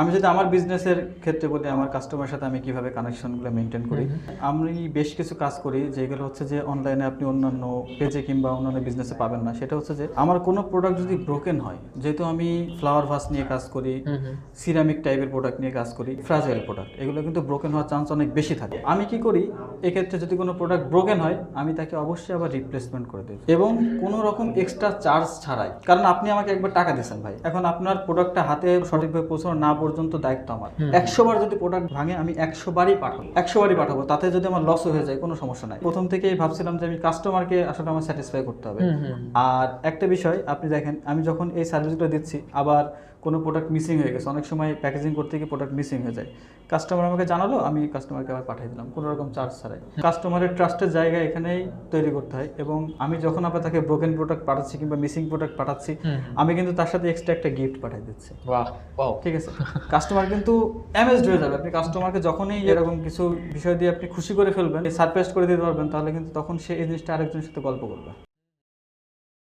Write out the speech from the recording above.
আমি যদি আমার বিজনেসের ক্ষেত্রে বলি আমার কাস্টমারের সাথে আমি কীভাবে কানেকশনগুলো মেনটেন করি আমি বেশ কিছু কাজ করি যেগুলো হচ্ছে যে অনলাইনে আপনি অন্যান্য পেজে কিংবা অন্যান্য বিজনেসে পাবেন না। সেটা হচ্ছে যে আমার কোনো প্রোডাক্ট যদি ব্রোকেন হয় যেহেতু আমি ফ্লাওয়ার ভাস নিয়ে কাজ করি সিরামিক টাইপের প্রোডাক্ট নিয়ে কাজ করি ফ্রাজাইল প্রোডাক্ট এগুলো কিন্তু ব্রোকেন হওয়ার চান্স অনেক বেশি থাকে। আমি কি করি এক্ষেত্রে যদি কোনো প্রোডাক্ট ব্রোকেন হয় আমি তাকে অবশ্যই আবার রিপ্লেসমেন্ট করে দিই এবং কোনো রকম এক্সট্রা চার্জ ছাড়াই কারণ আপনি আমাকে একবার টাকা দিয়েছেন ভাই এখন আপনার প্রোডাক্টটা হাতে সঠিকভাবে পৌঁছানো না পর্যন্ত দায়িত্ব আমার। একশো বার যদি প্রোডাক্ট ভাঙে আমি একশো বারই পাঠাবো। একশো বারই পাঠাবো তাতে যদি আমার লস হয়ে যায় কোনো সমস্যা নাই। প্রথম থেকেই ভাবছিলাম যে আমি কাস্টমারকে আসলে আমার স্যাটিসফাই করতে হবে। আর একটা বিষয় আপনি দেখেন আমি যখন এই সার্ভিসগুলো দিচ্ছি আবার কোনো প্রোডাক্ট মিসিং হয়ে গেছে। অনেক সময় প্যাকেজিং করতে গিয়ে প্রোডাক্ট মিসিং হয়ে যায়। কাস্টমার আমাকে জানালো আমি কাস্টমারকে আবার পাঠিয়ে দিলাম। কোনো রকম চার্জ ছাড়াই। কাস্টমারের ট্রাস্টের জায়গা এখানেই তৈরি করতে হয় এবং আমি যখন আপনার তাকে ব্রোকেন প্রোডাক্ট পাঠাচ্ছি কিংবা মিসিং প্রোডাক্ট পাঠাচ্ছি আমি কিন্তু তার সাথে এক্সট্রা একটা গিফট পাঠিয়ে দিচ্ছি। ঠিক আছে? কাস্টমার কিন্তু অ্যামেজড হয়ে যাবে। আপনি কাস্টমারকে যখনই এরকম কিছু বিষয় দিয়ে আপনি খুশি করে ফেলবেন সারপ্রাইজ করে দিতে পারবেন তাহলে কিন্তু তখন সে এই জিনিসটা আরেকজনের সাথে গল্প করবে।